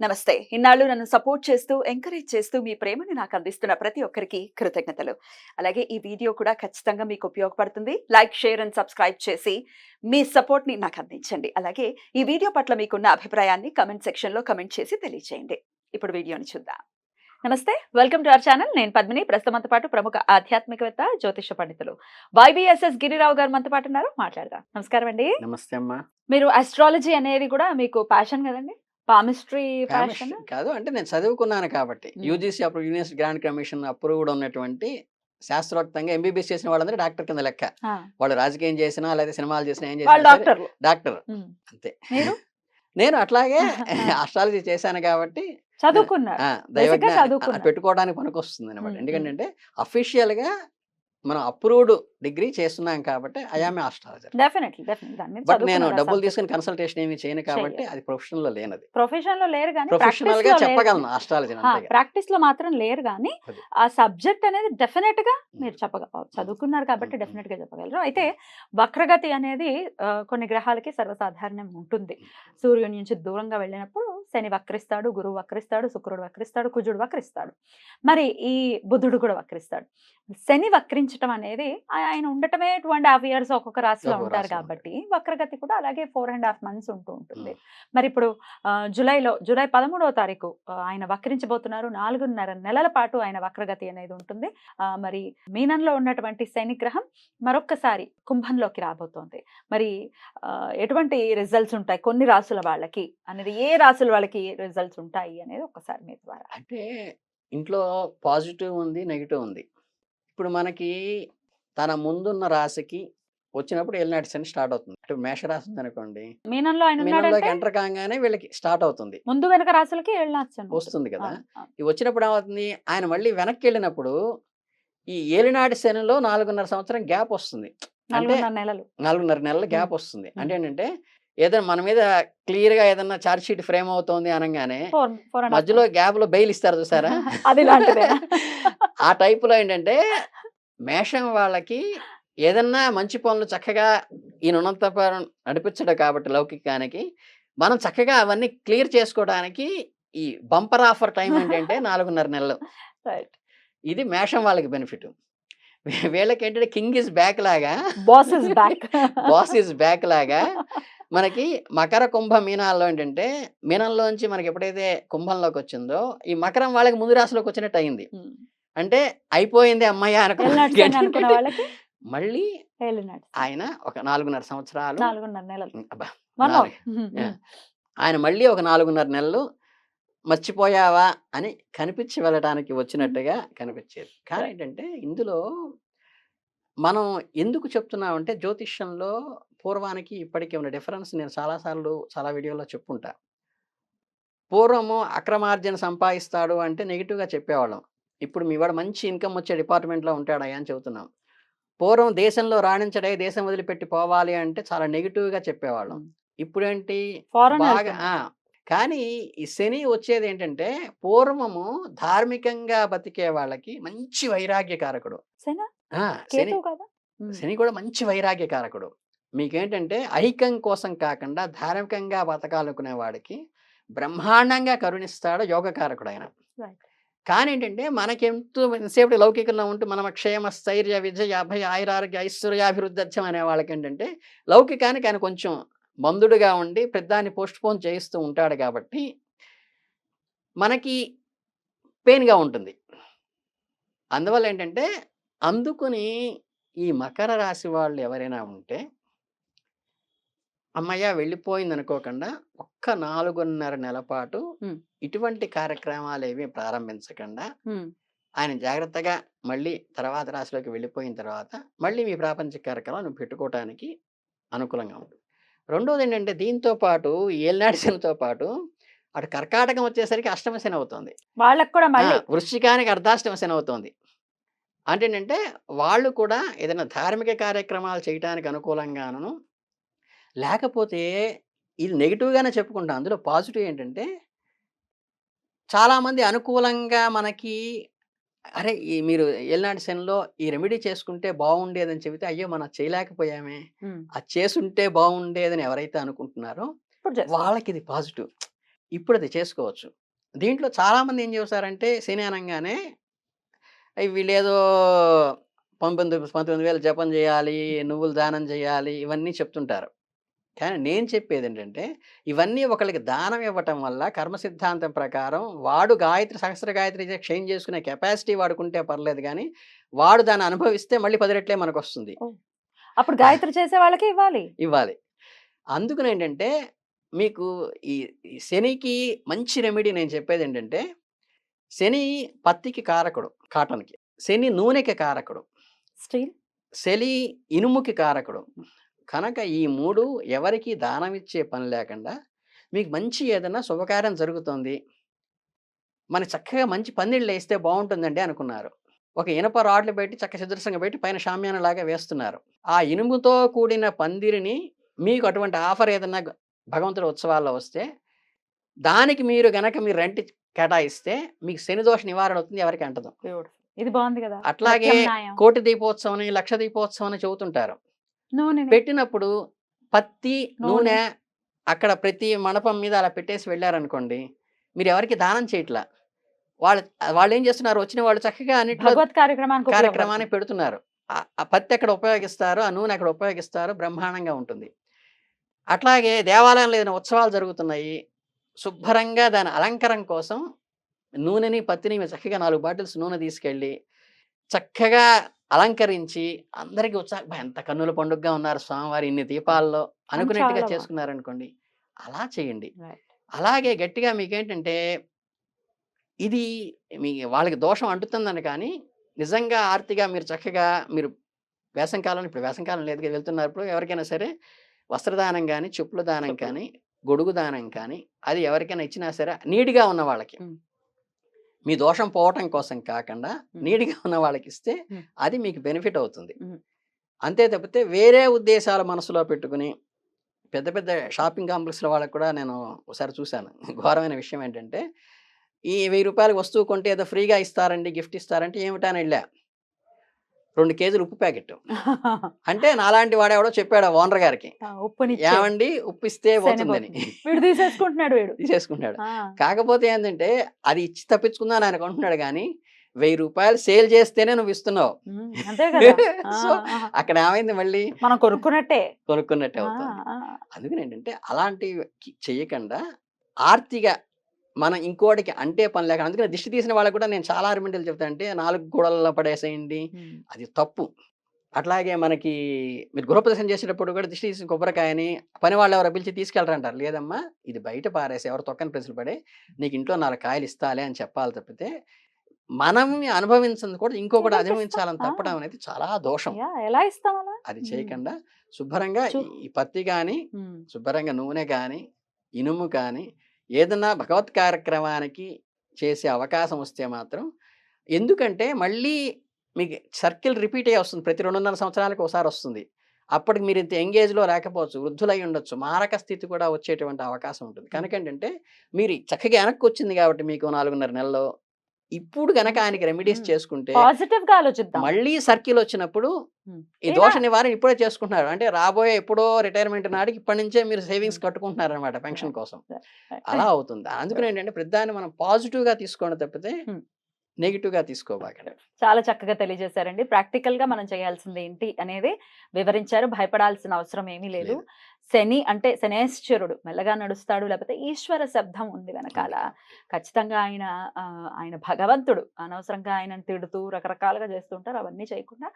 నమస్తే. ఇన్నాళ్ళు నన్ను సపోర్ట్ చేస్తూ ఎంకరేజ్ చేస్తూ మీ ప్రేమని నాకు అందిస్తున్న ప్రతి ఒక్కరికి కృతజ్ఞతలు. అలాగే ఈ వీడియో కూడా ఖచ్చితంగా మీకు ఉపయోగపడుతుంది. లైక్ షేర్ అండ్ సబ్స్క్రైబ్ చేసి మీ సపోర్ట్ని నాకు అందించండి. అలాగే ఈ వీడియో పట్ల మీకున్న అభిప్రాయాన్ని కమెంట్ సెక్షన్లో కమెంట్ చేసి తెలియజేయండి ఇప్పుడు వీడియోని చూద్దాం. నమస్తే. Welcome to our channel. నేను పద్మిని. ప్రస్తుతంతో పాటు ప్రముఖ ఆధ్యాత్మికవేత్త జ్యోతిష పండితులు వైబిఎస్ఎస్ గిరిరావు గారు మనతో పాటు ఉన్నారు. మాట్లాడదాం. నమస్కారం అండి నమస్తే అమ్మా. మీరు అస్ట్రాలజీ అనేది కూడా మీకు ప్యాషన్ కదండి? పామిస్ట్రీ కాదు. అంటే నేను చదువుకున్నాను కాబట్టి. యూజీసీ అప్పుడు యూనివర్సిటీ గ్రాండ్ కమిషన్ అప్రూవ్డ్ ఉన్నటువంటి శాస్త్రోక్తంగా ఎంబీబీఎస్ చేసిన వాళ్ళందరూ డాక్టర్ కింద లెక్క. వాళ్ళు రాజకీయం చేసినా లేదా సినిమాలు చేసినా ఏం చేసినా డాక్టర్. అంతే. నేను అట్లాగే అస్ట్రాలజీ చేశాను కాబట్టి దైవజ్ఞ చదువుకున్నారు. పెట్టుకోవడానికి పనికొస్తుంది అనమాట Hmm, ఎందుకంటే అఫీషియల్గా మనం అప్రూవ్డ్ డిగ్రీ చేస్తున్నాం కాబట్టి ఐఆమ్ ఆస్ట్రాలజర్. బట్ నేను డబ్బులు తీసుకుని కన్సల్టేషన్ ఏమి చేయను కాబట్టి. అది ప్రొఫెషనల్లో లేనది. ప్రొఫెషన్లో లేరు కానీ ప్రొఫెషనల్గా చెప్పగలను ఆస్ట్రాలజీ ప్రాక్టీస్లో మాత్రం లేరు కానీ. ఆ సబ్జెక్ట్ అనేది డెఫినెట్గా మీరు చెప్పగలరు చదువుకున్నారు కాబట్టి. డెఫినెట్గా చెప్పగలరు. అయితే వక్రగతి అనేది కొన్ని గ్రహాలకి సర్వసాధారణం ఉంటుంది. సూర్యుని నుంచి దూరంగా వెళ్ళినప్పుడు శని వక్రిస్తాడు గురువు వక్రిస్తాడు శుక్రుడు వక్రిస్తాడు కుజుడు వక్రిస్తాడు. మరి ఈ బుధుడు కూడా వక్రిస్తాడు. శని వక్రించడం అనేది ఆయన ఉండటమే టూ అండ్ హాఫ్ ఇయర్స్ ఒక్కొక్క రాశిలో ఉంటారు కాబట్టి వక్రగతి కూడా అలాగే ఫోర్ అండ్ హాఫ్ మంత్స్ ఉంటూ ఉంటుంది. మరి ఇప్పుడు జూలైలో జూలై పదమూడవ తారీఖు ఆయన వక్రించబోతున్నారు. నాలుగున్నర నెలల పాటు ఆయన వక్రగతి అనేది ఉంటుంది. మరి మీనంలో ఉన్నటువంటి శని గ్రహం మరొక్కసారి కుంభంలోకి రాబోతోంది. మరి ఎటువంటి రిజల్ట్స్ ఉంటాయి? కొన్ని రాసుల వాళ్ళకి అనేది ఏ రాసుల వాళ్ళకి రిజల్ట్స్ ఉంటాయి అనేది ఒకసారి మీ ద్వారా. అంటే ఇంట్లో పాజిటివ్ ఉంది నెగిటివ్ ఉంది. ఇప్పుడు మనకి తన ముందున్న రాశికి వచ్చినప్పుడు ఏలినాటి శని స్టార్ట్ అవుతుంది. అంటే మేషరాశి ఉంది అనుకోండి. మీనంలో మీనంలోకి ఎంటర్ కాగానే వీళ్ళకి స్టార్ట్ అవుతుంది. ముందు వెనక వెళ్ళొచ్చు వస్తుంది కదా. ఈ వచ్చినప్పుడు ఏమవుతుంది? ఆయన మళ్ళీ వెనక్కి వెళ్ళినప్పుడు ఈ ఏలినాటి శనిలో నాలుగున్నర సంవత్సరం గ్యాప్ వస్తుంది. అంటే నాలుగున్నర నెలల. గ్యాప్ వస్తుంది. అంటే ఏంటంటే ఏదైనా మన మీద క్లియర్గా ఏదైనా చార్జ్ షీట్ ఫ్రేమ్ అవుతోంది అనగానే మధ్యలో గ్యాప్లో బెయిల్ ఇస్తారు చూసారా? అది ఆ type లో ఏంటంటే మేషం వాళ్ళకి ఏదన్నా మంచి పనులు చక్కగా ఈయన ఉన్నంతపురం నడిపించడు కాబట్టి లౌకికానికి. మనం చక్కగా అవన్నీ క్లియర్ చేసుకోవడానికి ఈ బంపర్ ఆఫర్ టైం ఏంటంటే నాలుగున్నర నెలలు. ఇది మేషం వాళ్ళకి బెనిఫిట్. వీళ్ళకి ఏంటంటే కింగ్ ఇస్ బ్యాక్ లాగా. Boss is back boss is back లాగా. మనకి మకర కుంభ మీనాల్లో ఏంటంటే మీనంలోంచి మనకి ఎప్పుడైతే కుంభంలోకి వచ్చిందో ఈ మకరం వాళ్ళకి ముందు రాశిలోకి వచ్చినట్టు అయింది. అంటే అయిపోయింది శని అనుకున్న మళ్ళీ ఆయన ఒక నాలుగున్నర సంవత్సరాలు. ఆయన మళ్ళీ ఒక నాలుగున్నర నెలలు మర్చిపోయావా అని కనిపించి వెళ్ళడానికి వచ్చినట్టుగా కనిపించేది. కానీ ఏంటంటే ఇందులో మనం ఎందుకు చెప్తున్నామంటే జ్యోతిష్యంలో పూర్వానికి ఇప్పటికీ ఉన్న డిఫరెన్స్ నేను చాలాసార్లు చాలా వీడియోలో చెప్పుంటా. పూర్వము అక్రమార్జన సంపాదిస్తాడు అంటే నెగిటివ్గా చెప్పేవాళ్ళం. ఇప్పుడు మీ వాడు మంచి ఇన్కమ్ వచ్చే డిపార్ట్మెంట్లో ఉంటాడయ్యా అని చెబుతున్నాం. పూర్వం దేశంలో రాణించడే దేశం వదిలిపెట్టి పోవాలి అంటే చాలా నెగిటివ్గా చెప్పేవాళ్ళం. ఇప్పుడేంటి? బాగా కానీ ఈ శని వచ్చేది ఏంటంటే పూర్వము ధార్మికంగా బతికే వాళ్ళకి మంచి వైరాగ్యకారకుడు శనా? శని కూడా మంచి వైరాగ్యకారకుడు మీకేంటంటే ఐహికం కోసం కాకుండా ధార్మికంగా బతకాలనుకునే వాడికి బ్రహ్మాండంగా కరుణిస్తాడు యోగకారకుడు ఆయన. కానీ ఏంటంటే మనకెంతో ఎంతసేపు లౌకికంలో ఉంటూ మనం క్షేమ స్థైర్య విజయ అభయ ఆయురారోగ్య ఐశ్వర్యాభివృద్ధత్యం అనే వాళ్ళకి ఏంటంటే లౌకికానికి ఆయన కొంచెం మందుడుగా ఉండి పెద్దాన్ని పోస్ట్ పోన్ చేయిస్తూ ఉంటాడు కాబట్టి మనకి పెయిన్గా ఉంటుంది. అందువల్ల ఏంటంటే అందుకుని ఈ మకర రాశి వాళ్ళు ఎవరైనా ఉంటే అమ్మయ్య వెళ్ళిపోయింది అనుకోకుండా ఒక్క నాలుగున్నర నెల పాటు. ఇటువంటి కార్యక్రమాలు ఏవి ప్రారంభించకుండా ఆయన జాగ్రత్తగా మళ్ళీ తర్వాత రాశిలోకి వెళ్ళిపోయిన తర్వాత మళ్ళీ మీ ప్రాపంచిక కార్యక్రమాలు పెట్టుకోవటానికి అనుకూలంగా ఉంటుంది రెండోది ఏంటంటే దీంతో పాటు ఏలినాటి శనితో పాటు అటు కర్కాటకం వచ్చేసరికి అష్టమ శని అవుతుంది. వాళ్ళకి కూడా మళ్ళీ. వృశ్చికానికి అర్ధాష్టమ శని అవుతుంది. అంటే ఏంటంటే వాళ్ళు కూడా ఏదైనా ధార్మిక కార్యక్రమాలు చేయడానికి అనుకూలంగాను లేకపోతే ఇది నెగిటివ్గానే చెప్పుకుంటాం. అందులో పాజిటివ్ ఏంటంటే చాలామంది అనుకూలంగా మనకి అరే! ఈ మీరు ఏలినాటి శనిలో ఈ రెమెడీ చేసుకుంటే బాగుండేదని చెబితే అయ్యో! మనం చేయలేకపోయామే. అది చేసుంటే బాగుండేదని ఎవరైతే అనుకుంటున్నారో. వాళ్ళకి ఇది పాజిటివ్. ఇప్పుడు అది చేసుకోవచ్చు. దీంట్లో చాలామంది ఏం చేస్తారంటే శని అనగానే "అయ్ వీళ్ళేదో పంతొమ్మిది పంతొమ్మిది వేలు జపం చేయాలి నువ్వులు దానం చేయాలి ఇవన్నీ చెప్తుంటారు. కానీ నేను చెప్పేది ఏంటంటే ఇవన్నీ ఒకళ్ళకి దానం ఇవ్వటం వల్ల కర్మ సిద్ధాంతం ప్రకారం వాడు గాయత్రి సహస్ర గాయత్రి క్షయం చేసుకునే కెపాసిటీ వాడుకుంటే పర్లేదు కానీ వాడు దాన్ని అనుభవిస్తే మళ్ళీ పది రెట్లే మనకు వస్తుంది అప్పుడు గాయత్రి చేసే వాళ్ళకి ఇవ్వాలి. ఇవ్వాలి. అందుకని ఏంటంటే మీకు ఈ ఈ శనికి మంచి రెమెడీ నేను చెప్పేది ఏంటంటే శని పత్తికి కారకుడు కాటన్కి శని నూనెకి కారకుడు. స్టీల్? శని ఇనుముకి కారకుడు. కనుక ఈ మూడు ఎవరికి దానం ఇచ్చే పని లేకుండా మీకు మంచి ఏదైనా శుభకార్యం జరుగుతుంది. మన చక్కగా మంచి పందిళ్ళు వేస్తే బాగుంటుందండి అనుకున్నారు. ఒక ఇనప రాడ్లు పెట్టి చక్క చదురసంగా పెట్టి పైన షామ్యానలాగా వేస్తున్నారు. ఆ ఇనుముతో కూడిన పందిరిని మీకు అటువంటి ఆఫర్ ఏదన్నా గ- భగవంతుడి ఉత్సవాల్లో వస్తే దానికి మీరు గనక మీరు రెంట్ కేటాయిస్తే మీకు శని దోష నివారణ అవుతుంది ఎవరికి అంటదు. ఇది బాగుంది కదా! అట్లాగే. కోటి దీపోత్సవం లక్ష దీపోత్సవం అని చెబుతుంటారు. పెట్టినప్పుడు పత్తి నూనె. అక్కడ ప్రతి మండపం మీద అలా పెట్టేసి వెళ్ళారనుకోండి మీరు ఎవరికి దానం చేయట్లా. వాళ్ళు వాళ్ళు ఏం చేస్తున్నారు? వచ్చిన వాళ్ళు చక్కగా అన్నిట్లో కార్యక్రమాన్ని పెడుతున్నారు. ఆ- పత్తి అక్కడ ఉపయోగిస్తారు? ఆ నూనె అక్కడ ఉపయోగిస్తారు? బ్రహ్మాండంగా ఉంటుంది. అట్లాగే దేవాలయంలో ఏదైనా ఉత్సవాలు జరుగుతున్నాయి శుభ్రంగా దాని అలంకరణ కోసం నూనెని పత్తిని చక్కగా నాలుగు బాటిల్స్ నూనె తీసుకెళ్ళి చక్కగా అలంకరించి అందరికీ ఉత్సాహం. "బా, ఎంత కన్నుల పండుగగా ఉన్నారు స్వామివారి ఇన్ని దీపాల్లో అనుకునేట్టుగా చేసుకున్నారనుకోండి. అలా చేయండి. అలాగే గట్టిగా మీకేంటంటే ఇది మీ వాళ్ళకి దోషం అంటుతుందని కానీ నిజంగా ఆర్తిగా మీరు చక్కగా మీరు వేసంకాలం ఇప్పుడు వేసంకాలం లేదు కదా, వెళ్తున్నప్పుడు ఎవరికైనా సరే వస్త్రదానం కానీ చెప్పుల దానం. కానీ గొడుగు దానం కానీ అది ఎవరికైనా ఇచ్చినా సరే నీడిగా ఉన్న వాళ్ళకి. మ్. దోషం పోవటం కోసం కాకుండా. నీడిగా ఉన్న వాళ్ళకి ఇస్తే. అది మీకు బెనిఫిట్ అవుతుంది. అంతే తప్పితే వేరే ఉద్దేశాలు మనసులో పెట్టుకుని పెద్ద పెద్ద షాపింగ్ కాంప్లెక్స్ల వాళ్ళకి కూడా నేను ఒకసారి చూశాను ఘోరమైన విషయం ఏంటంటే ఈ వెయ్యి రూపాయలకు వస్తువు కొంటే ఏదో ఫ్రీగా ఇస్తారండి గిఫ్ట్ ఇస్తారంటే ఏమిటా అని వెళ్ళా రెండు కేజీలు ఉప్పు ప్యాకెట్. అంటే నాలాంటి వాడెవడో చెప్పాడు ఓనర్ గారికి. ఉప్పుని ఏమండి? ఉప్పు ఇస్తే పోతుందని. తీసేసుకుంటున్నాడు తీసేసుకుంటాడు కాకపోతే ఏంటంటే అది ఇచ్చి తప్పించుకుందాం ఆయన అనుకుంటున్నాడు కానీ వెయ్యి రూపాయలు సేల్ చేస్తేనే నువ్వు ఇస్తున్నావు. సో. అక్కడ ఏమైంది మళ్ళీ? మనం కొనుక్కున్నట్టే. కొనుక్కున్నట్టే అవుతుంది. అందుకని ఏంటంటే అలాంటివి చేయకుండా ఆర్తిగా మనం ఇంకోటికి అంటే పని లేక అందుకని దిష్టి తీసిన వాళ్ళకి కూడా నేను చాలా అరిమెంటలు చెప్తాను అంటే నాలుగు గోడల్లో పడేసేయండి. అది తప్పు. అట్లాగే మనకి మీరు గృహప్రదర్శన చేసేటప్పుడు కూడా దిష్టి తీసిన కొబ్బరికాయని పని వాళ్ళు ఎవరో పిలిచి తీసుకెళ్ళరంటారు లేదమ్మా ఇది బయట పారేసి ఎవరు తొక్కని ప్రజలు పడే నీకు ఇంట్లో నాలుగు కాయలు ఇస్తాలే అని చెప్పాలి తప్పితే మనం అనుభవించింది కూడా ఇంకొకటి? అనుభవించాలని. తప్పడం అనేది చాలా దోషం. ఎలా ఇస్తాం అది. చేయకుండా శుభ్రంగా ఈ- పత్తి కానీ శుభ్రంగా నూనె కానీ ఇనుము కానీ ఏదన్నా భగవత్ కార్యక్రమానికి చేసే అవకాశం వస్తే మాత్రం ఎందుకంటే మళ్ళీ మీకు సర్కిల్ రిపీట్ అయ్యి వస్తుంది. ప్రతి రెండున్నర సంవత్సరాలకు ఒకసారి వస్తుంది. అప్పటికి మీరు ఇంత ఎంగేజ్లో లేకపోవచ్చు వృద్ధులై ఉండొచ్చు. మారక స్థితి కూడా వచ్చేటువంటి అవకాశం ఉంటుంది. కనుక ఏంటంటే మీరు చక్కగా వెనక్కి వచ్చింది కాబట్టి మీకు నాలుగున్నర నెలలో ఇప్పుడు కనుక ఆయనకి రెమెడీస్. చేసుకుంటే పాజిటివ్గా ఆలోచిద్దాం మళ్ళీ సర్కిల్ వచ్చినప్పుడు. ఈ దోష నివారణ ఇప్పుడే చేసుకుంటున్నారు అంటే రాబోయే ఎప్పుడో రిటైర్మెంట్ నాటికి ఇప్పటి నుంచే మీరు సేవింగ్స్ కట్టుకుంటున్నారు అనమాట పెన్షన్ కోసం అలా అవుతుంది అందుకని ఏంటంటే ప్రతిదాన్ని మనం పాజిటివ్గా తీసుకోండి తప్పితే. నెగిటివ్గా తీసుకోబాకండి. చాలా చక్కగా తెలియజేశారండి. ప్రాక్టికల్గా మనం చేయాల్సింది ఏంటి అనేది వివరించారు. భయపడాల్సిన అవసరం ఏమీ లేదు. శని అంటే శనేశ్వరుడు మెల్లగా నడుస్తాడు లేకపోతే ఈశ్వర శబ్దం ఉంది వెనకాల. ఖచ్చితంగా ఆయన ఆయన భగవంతుడు. అనవసరంగా ఆయనను తిడుతూ రకరకాలుగా చేస్తుంటారు అవన్నీ చేయకుండా